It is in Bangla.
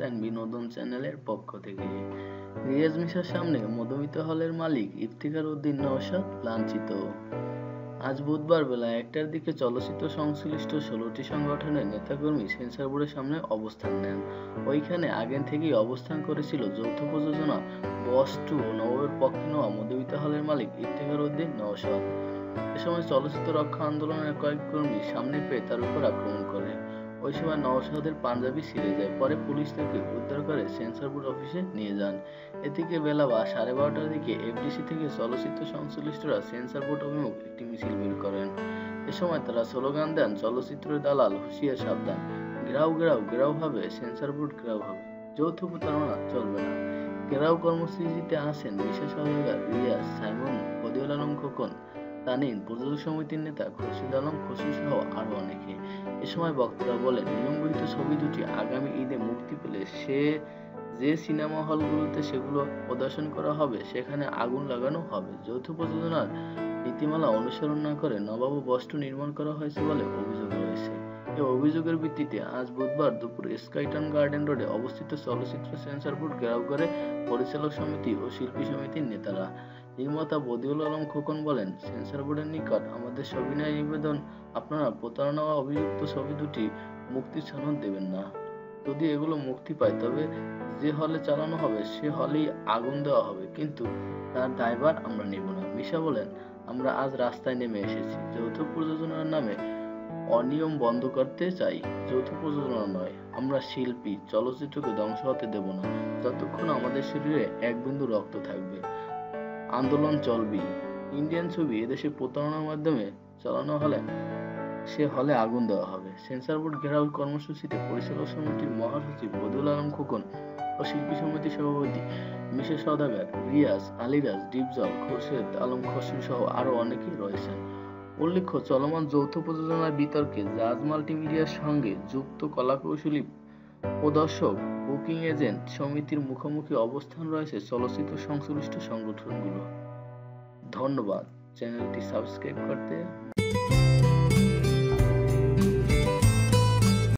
অ্যান্ড বিনোদন চ্যানেলের পক্ষ থেকে। রিয়াজ মিশার সামনে মধুমিতা হলের মালিক ইফতিকার উদ্দিন নওশাদ লাঞ্ছিত। আজ বুধবার বেলা একটার দিকে চলচ্চিত্র সংশ্লিষ্ট ষোলোটি সংগঠনের নেতাকর্মী সেন্সর বোর্ডের সামনে অবস্থান নেন। ওইখানে আগে থেকেই অবস্থান করেছিল যৌথ প্রযোজনা বস টু নবের পক্ষে নেওয়া মধুমিতা হলের মালিক ইফতিকার উদ্দিন নওশাদ। এ সময় চলচ্চিত্র রক্ষা আন্দোলনের কয়েক কর্মী সামনে পেয়ে তার উপর আক্রমণ করে। ওই সময় নওশাদের পাঞ্জাবি ছিঁড়ে যায়। পরে পুলিশ তাকে উদ্ধার করে সেন্সর বোর্ড অফিসে নিয়ে যান। এদিকে বেলা বা সাড়ে বারোটার দিকে এফডিসি থেকে চলচ্চিত্র সংশ্লিষ্টরা সেন্সর বোর্ড অভিমুখ একটি মিছিল বের করেন। এ সময় তারা স্লোগান দেন চলচ্চিত্র দালাল, হুঁশিয়ার, সাবধান। ঘেরাও ঘেরাও ঘেরাও হবে সেন্সর বোর্ড ঘেরাও হবে যৌথ প্রতারণা চলবে না। ঘেরাও কর্মসূচিতে আসেন বিশেষ সহযোগা রিয়াজ সাইমন, বদিউল আলম খোকন তানিন প্রযোজক সমিতির নেতা খুরশিদ আলম খসু সহ আরও অনেকে। এ সময় বক্তারা বলেন নিয়মবিহিত ছবি দুটি আগামী ঈদে মুক্তি পেলে সে যে সিনেমা হলগুলোতে সেগুলো প্রদর্শন করা হবে, সেখানে আগুন লাগানো হবে। যৌথ প্রযোজনার নীতিমালা অনুসরণ না করে নবাব বস্ত্র নির্মাণ করা হয়েছে বলে অভিযোগ রয়েছে। এ অভিযোগের ভিত্তিতে আজ বুধবার দুপুরে স্কাইটন গার্ডেন রোডে অবস্থিত চলচ্চিত্র সেন্সর বোর্ড ঘেরাও করে পরিচালক সমিতি ও শিল্পী সমিতির নেতারা নির্মাতা বদিউল আলম খোকন বলেন, সেন্সর বোর্ডের নিকট আমাদের সবিনয় নিবেদন, আপনারা প্রতারণা ও অভিযুক্ত ছবি দুটি মুক্তির সনদ দেবেন না। যদি এগুলো মুক্তি পায়, তবে যে হলে চালানো হবে, সে হলেই আগুন দেওয়া হবে। কিন্তু তার দায়ভার আমরা নেব না। মিশা বলেন, আমরা আজ রাস্তায় নেমে এসেছি। যৌথ প্রযোজনার নামে অনিয়ম বন্ধ করতে চাই। যৌথ প্রযোজনা নয়, আমরা শিল্পী। চলচ্চিত্রকে ধ্বংস হতে দেব না। যতক্ষণ আমাদের শরীরে এক বিন্দু রক্ত থাকবে। আন্দোলন চলবি। ইন্ডিয়ান ছবি এদেশে প্রতারণার মাধ্যমে চালানো হলে সে হলে আগুন দেওয়া হবে। সেন্সর বোর্ড ঘেরাও কর্মসূচিতে পরিচালক সমিতির মহাসচিব বদুল আলম খোকন ও শিল্পী সমিতির সভাপতি মিশে সদাগার রিয়াজ, আলিরাজ, ডিপজল, খোরশেদ আলম, খসরু সহ আরও অনেকেই রয়েছেন। উল্লেখ্য, চলমান যৌথ প্রযোজনার বিতর্কে জাজ মাল্টিমিডিয়ার সঙ্গে যুক্ত কলাকৌশলী প্রদর্শক বুকিং এজেন্ট সমিতির মুখোমুখি অবস্থান রয়েছে চলচ্চিত্র সংশ্লিষ্ট সংগঠনগুলো। ধন্যবাদ। চ্যানেলটি সাবস্ক্রাইব করতে